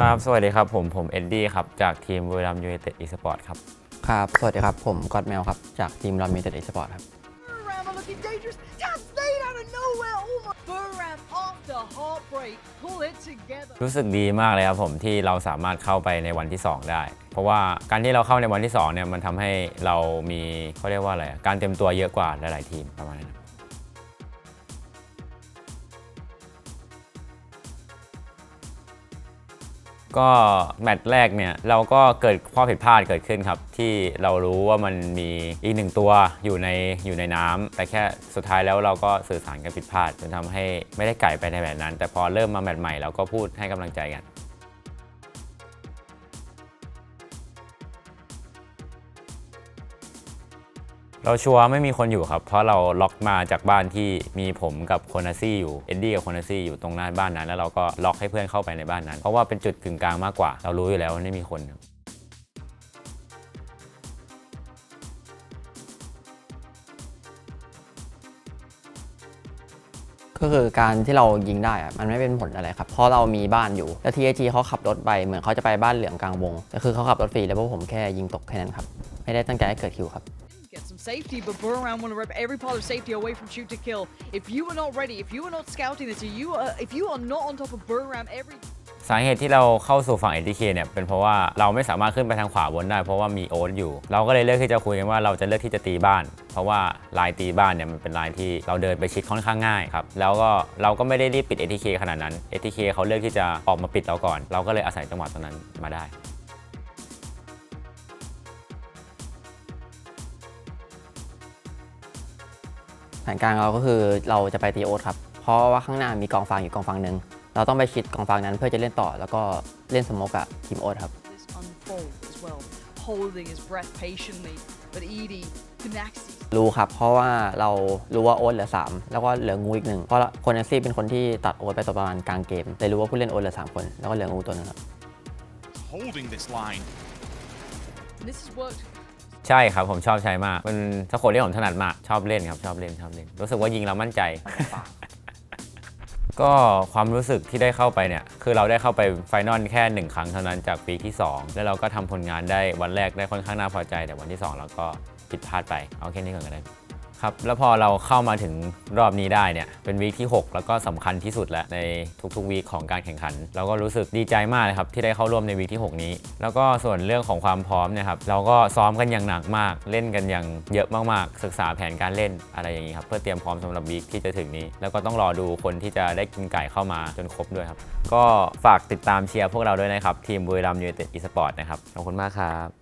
ครับ สวัสดีครับ ผมผมเอ็ดดี้ครับ จากทีมบุรีรัมยูไนเต็ดอีสปอร์ตครับ ครับ สวัสดีครับ ผมก็อดแมวครับ จากทีมรามีเต็ดอีสปอร์ตครับ Burram are looking dangerous. Tap stayed out of nowhere. Oh my. Burram after heartbreak. Pull it together. รู้สึกดีมากเลยครับผมที่เราสามารถเข้าไปในวันที่ 2 ได้ เพราะว่าการที่เราเข้าในวันที่2เนี่ยมันทำให้เรามีเขาเรียกว่าอะไรอะการเตรียมตัวเยอะกว่าหลาย ๆ ทีมประมาณนั้น ก็แมตช์แรกเนี่ยเราก็เกิดข้อผิดพลาดเกิดขึ้นครับ ที่เรารู้ว่ามันมีอีกหนึ่งตัวอยู่ในอยู่ในน้ำแต่แค่สุดท้ายแล้วเราก็สื่อสารกันผิดพลาดจนทำให้ไม่ได้ไก่ไปในแมตช์นั้น แต่พอเริ่มมาแมตช์ใหม่เราก็พูดให้กำลังใจกัน เราชัวร์ไม่มีคนอยู่ครับ เพราะเราล็อกมาจากบ้านที่มีผมกับโคนาซี่อยู่ เอ็ดดี้กับโคนาซี่อยู่ตรงหน้าบ้านนั้น แล้วเราก็ล็อกให้เพื่อนเข้าไปในบ้านนั้น เพราะว่าเป็นจุดกึ่งกลางมากกว่า เรารู้อยู่แล้วว่าไม่มีคนครับก็คือการที่เรายิงได้อะมันไม่เป็นผลอะไรครับ เพราะเรามีบ้านอยู่ แล้ว TAG เขาขับรถไป เหมือนเขาจะไปบ้านเหลืองกลางวงแต่คือเขาขับรถฟรีแล้วพวกผมแค่ยิงตกแค่นั้นครับ ไม่ได้ตั้งใจให้เกิดคิวครับ safety, but Burram want to rip every part of safety away from shoot to kill. If you are not ready, if you are not scouting this, if you are, if you are not on top of Burram every สาเหตุที่เราเข้าสู่ฝั่ง ATK เนี่ยเป็นเพราะว่าเราไม่สามารถขึ้นไปทางขวาบนได้ เพราะว่ามีโอ๊ตอยู่ เราก็เลยเลือกที่จะคุยกันว่าเราจะเลือกที่จะตีบ้าน เพราะว่าลายตีบ้านเนี่ยมันเป็นลายที่เราเดินไปชิดค่อนข้างง่ายครับแล้วก็เราก็ไม่ได้รีบปิด ATK ขนาดนั้น ATK เขาเลือกที่จะออกมาปิดเราก่อน เราก็เลยอาศัยจังหวะตรงนั้นมาได้ แผนการเราก็คือเราจะไปตีโอ๊ตครับ เพราะว่าข้างหน้ามีกองฟางอยู่กองฟางหนึ่งเราต้องไปชิดกองฟางนั้นเพื่อจะเล่นต่อแล้วก็เล่นสโมกกับทีมโอ๊ตครับ this unfold as well, holding his breath patiently. But Edie, Canaxi รู้ครับ เพราะว่าเรารู้ว่าโอ๊ตเหลือ 3 แล้วก็เหลืองูอีกหนึ่งเพราะคนแอซี่เป็นคนที่ตัดโอ๊ตไปตอนประมาณกลางเกมเลยรู้ว่าผู้เล่นโอ๊ตเหลือ 3 คน แล้วก็เหลืองูตัวหนึงครับ holding this line. and this has worked ใช่ครับผมชอบใช้มากเป็นสโคปที่ผมถนัดมากชอบเล่นครับชอบเล่นชอบเล่น รู้สึกว่ายิงเรามั่นใจ ก็ความรู้สึกที่ได้เข้าไปเนี่ย คือเราได้เข้าไปไฟนอลแค่หนึ่งครั้งเท่านั้นจากปีที่ 2 แล้วเราก็ทำผลงานได้วันแรกได้ค่อนข้างน่าพอใจ แต่วันที่ 2 เราก็ผิดพลาดไปเอาแค่นี้ก่อนก็ได้ ครับแล้วพอเราเข้ามาถึงรอบนี้ได้เนี่ยเป็นวีคที่ 6 แล้วก็สำคัญที่สุดแล้วในทุกๆวีคของการแข่งขัน เราก็รู้สึกดีใจมากเลยครับที่ได้เข้าร่วมในวีคที่ 6 นี้ แล้วก็ส่วนเรื่องของความพร้อมเนี่ยครับเราก็ซ้อมกันอย่างหนักมาก เล่นกันอย่างเยอะมากๆ ศึกษาแผนการเล่นอะไรอย่างนี้ครับเพื่อเตรียมพร้อมสำหรับวีคที่จะถึงนี้ แล้วก็ต้องรอดูคนที่จะได้กินไก่เข้ามาจนครบด้วยครับก็ฝากติดตามเชียร์พวกเราด้วยนะครับทีมบุรีรัมย์ยูไนเต็ดอีสปอร์ตนะครับขอบคุณมากครับ